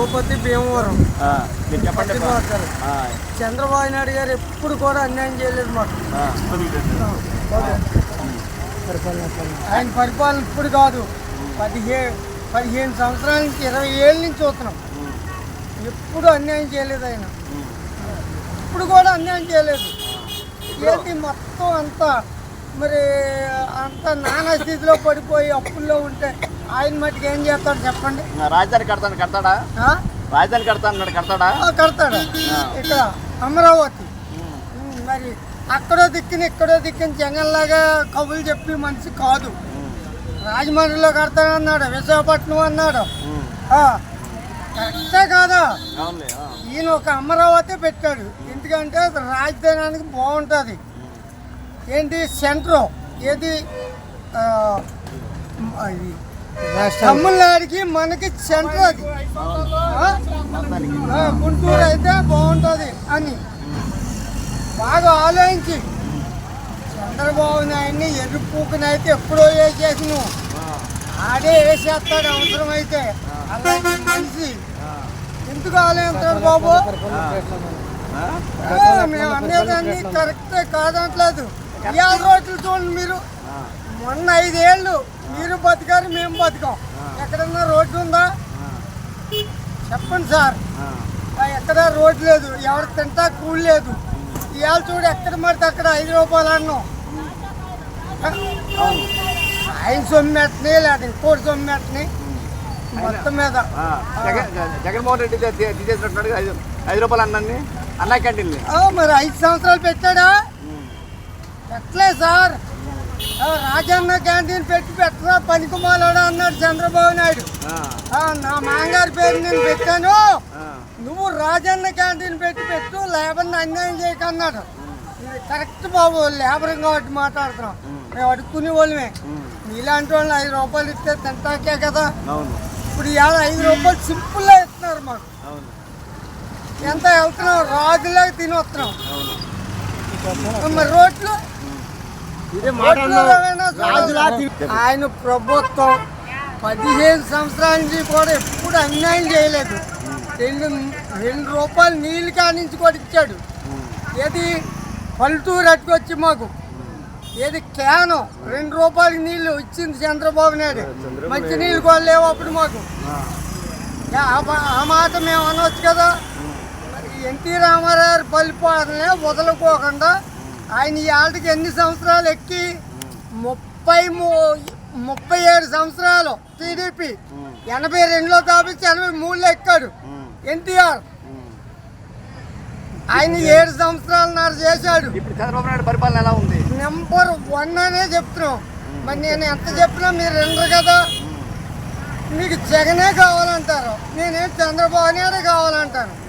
తిరుపతి భీమవరం. చెప్పండి చంద్రబాబు నాయుడు గారు ఎప్పుడు కూడా అన్యాయం చేయలేదు మాకు. ఆయన పరిపాలన ఇప్పుడు కాదు. పదిహేను పదిహేను సంవత్సరాల నుంచి ఇరవై ఏళ్ళ నుంచి చూస్తున్నాం. ఎప్పుడు అన్యాయం చేయలేదు ఆయన. ఇప్పుడు కూడా అన్యాయం చేయలేదు. ఏంటి మొత్తం అంతా? మరి అంత నానా స్థితిలో పడిపోయి అప్పుల్లో ఉంటే ఆయన మటుకు ఏం చేస్తాడు చెప్పండి? రాజధాని కడతాను కడతాడా? రాజధాని కడతాను కడతాడా? కడతాడు. ఇక్కడ అమరావతి. మరి అక్కడో దిక్కుని ఇక్కడో దిక్కుని జగన్లాగా కబులు చెప్పి మనిషి కాదు. రాజమండ్రిలో కడతానన్నాడు విశాఖపట్నం అన్నాడు. కరెక్టే కాదా. ఈయన ఒక అమరావతి పెట్టాడు. ఎందుకంటే రాజధానికి బాగుంటుంది. ఏంటి? సెంటర్. ఏది? తమిళనాడుకి మనకి సెంటర్ అది. గుంటూరు అయితే బాగుంటుంది అని. బాగా ఆలోచించి. చంద్రబాబు నాయుడిని ఎరుపుకునైతే ఎప్పుడో వేసేసి నువ్వు ఆడే వేసేస్తాడు అవసరమైతే. అలాంటి మనిషి. ఎందుకు ఆలోచిస్తాడు బాబు? మేము అనేదాన్ని కరెక్టే కాదంటలేదు. ఇవాళ రోజులు చూడండి మీరు. మొన్న ఐదేళ్ళు మీరు బతికారు మేము బతికాం. ఎక్కడన్నా రోడ్డు ఉందా? చెప్పండి సార్. ఎక్కడ రోడ్డు లేదు. ఎవరు తింటా కూలి లేదు. ఇవాళ చూడు ఎక్కడ పడితే అక్కడ ఐదు రూపాయలు అన్నాం. ఆయన సొమ్మెట్టని లేదా ఇంకోటి సొమ్మెట్టని మొత్తం మీద. జగన్మోహన్ రెడ్డి ఐదు రూపాయలు అన్నీ అన్నా క్యాంటీన్ని ఆ, మరి ఐదు సంవత్సరాలు పెట్టాడా? పెట్టలే సార్. రాజన్న క్యాంటీన్ పెట్టి పెట్టరా పనికిమాలాడు అన్నాడు చంద్రబాబు నాయుడు. నా మాంగారి పేరు నేను పెట్టాను. నువ్వు రాజన్న క్యాంటీన్ పెట్టి పెట్టు లేబర్ని అన్యాయం చేయక అన్నాడు. ఇది కరెక్ట్ బాబు లేబర్ కాబట్టి మాట్లాడుతున్నాం. మేము అడుక్కునే వాళ్ళమే. ఇలాంటి వాళ్ళు ఐదు రూపాయలు ఇస్తే తింటాకే కదా. ఇప్పుడు ఇవాళ ఐదు రూపాయలు సింపుల్గా ఇస్తున్నారు మాకు. ఎంత వెళ్తున్నాం రాజులాగా తిని వస్తున్నాం మరి రోడ్లు? ఆయన ప్రభుత్వం పదిహేను సంవత్సరాల నుంచి కూడా ఎప్పుడు అన్యాయం చేయలేదు. రెండు రెండు రూపాయలు నీళ్ళు కానించి కూడా ఇచ్చాడు. ఏది పల్లెటూరు అట్టుకొచ్చి మాకు. ఏది క్యాను రెండు రూపాయలకి నీళ్ళు ఇచ్చింది చంద్రబాబు నాయుడు. మంచి నీళ్ళు కూడా లేవు అప్పుడు మాకు. ఆ. మాట మేము అనవచ్చు కదా. ఎన్టీ రామారావు పరిపాలనే వదలుకోకుండా ఆయన ఈ ఆటకి ఎన్ని సంవత్సరాలు ఎక్కి ముప్పై ముప్పై ఏడు సంవత్సరాలు టీడీపీ ఎనభై రెండులో కాబట్టి ఎనభై మూడులో ఎక్కాడు. ఎన్టీఆర్. ఆయన ఏడు సంవత్సరాలన్నర చేశాడు. ఇప్పుడు చంద్రబాబు నాయుడు పరిపాలన ఎలా ఉంది? నెంబర్ వన్ అనే చెప్తున్నాం. మరి నేను ఎంత చెప్పినా మీరు వినరు కదా. మీకు జగనే కావాలంటారు. నేనేం చంద్రబాబు నాయుడే కావాలంటాను.